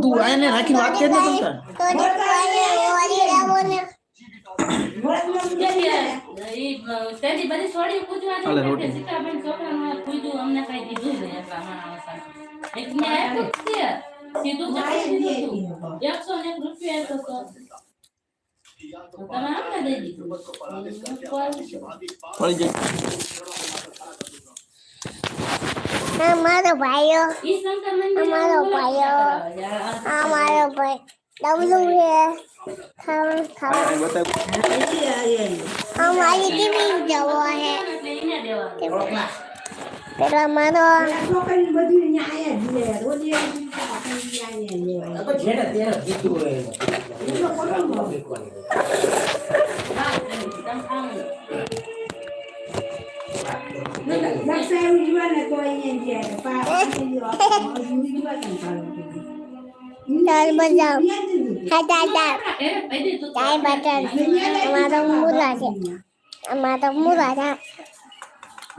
તું આને રાખી વાત કે ને. પડી જાય આ મારો ભાઈઓ અમારો ભાઈઓ. અમારો આ મારો ભાઈ. ડબલું છે. ખાવ ખાવ. બધી આ જવો છે એટલે એને દેવાનું પેલા મારો છોકરી બધી જ દીધું. હા કહી દીધું ચાય બટર અમારો છે છે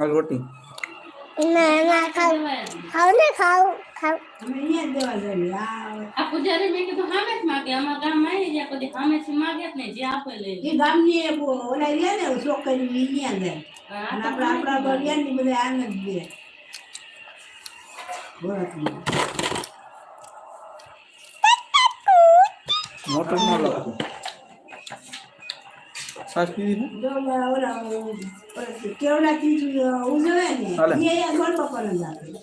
રોટી ના ના ખાવ. ખાવ ને ખાવ ખાવ. અહીંયા દેવા જઈએ. આ આ પૂજારી મેં કીધું હામે જ માગે અમારા ગામમાં આવી ગયા કોઈ હામે જ માગે ને જે આપે લે. એ ગામની એક ઓલા રે ને છોકરી ની અહીંયા જાય અને આપણા આપણા આપણા બરિયાની બધા આનંદ દે બરાબર મોટર ન લખું. સાસ પીવી છે? જો ઓલા ઓલા કેવડા ચીજ ઉજવે ને. એ પર જ આપે ને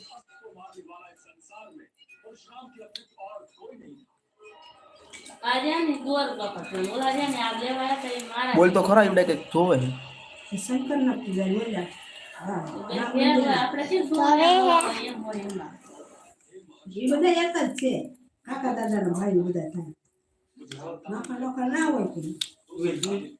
ને બોલ તો ખરા એવડે કંઈક જોવે છે. એ શંકરના પૂજા ઘેર બધા- એક જ છે. કાકા દાદાના ભાઈ બધા થાય. ના હોય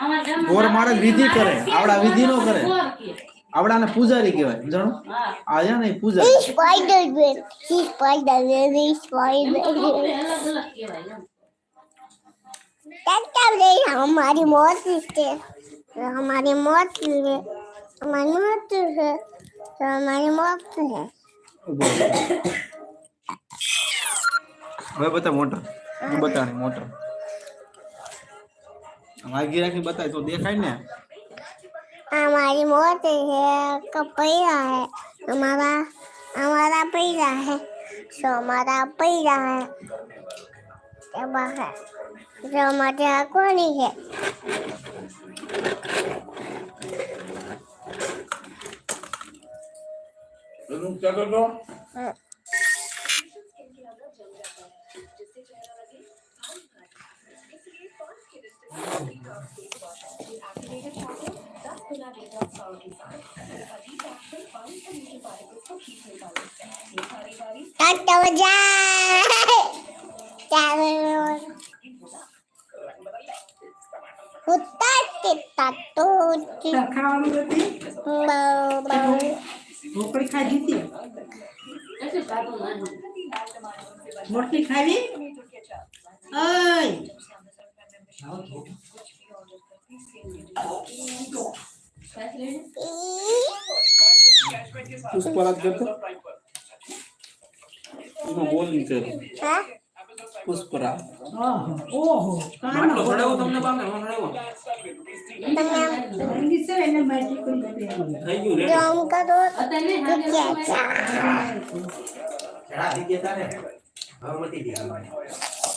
ગોર મહારાજ એ નોખા અમારા ગામમાં ગોર મહારાજ વિધિ કરે આવડા વિધિ નો કરે ગોર કે આવડાને પૂજારી કહેવાય જાણો હા આ છે ને એ પૂજારી સ્પાઈડરમેન હી સ્પાઈડરમેન હી એમ તો સ્પાઈડરમેન બહુ અલગ અલગ કહેવાય એમ टक्कर नहीं हमारी मौत है हमारी मौत है हमारी मौत है तो हमारी मौत है ઉભો રહો. હવે બતા મોટર હું બતાણી મોટર આગી રાખી બતાય તો દેખાય ને हमारी मौत है कब पैदा है हमारा हमारा पैदा है सो हमारा पैदा है जब है जो हमारे कोनी है Tata bajai. Cara Hutan kita tuh તાર ખાવાનું નથી bau bau. ઢોકળી ખાધી હતી એટલે બાબુ માનું રોટલી ખાવી ઓય સાચી પુષ્પરાજ કરતો એનો બોલ નીચે Hah? પુષ્પરાજ ઓહો ઓહો કાનો છોડાવો તમને બામે છોડાવો Tenang. ઠંડી છે એને માટી કરી દે થઈ ગયું રે Jom kedut. અત્યારે હાજર Biasa. ચડા થઈ ગયા તારે હવે મટી ગયા Ih,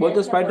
બધું સ્પાઈડર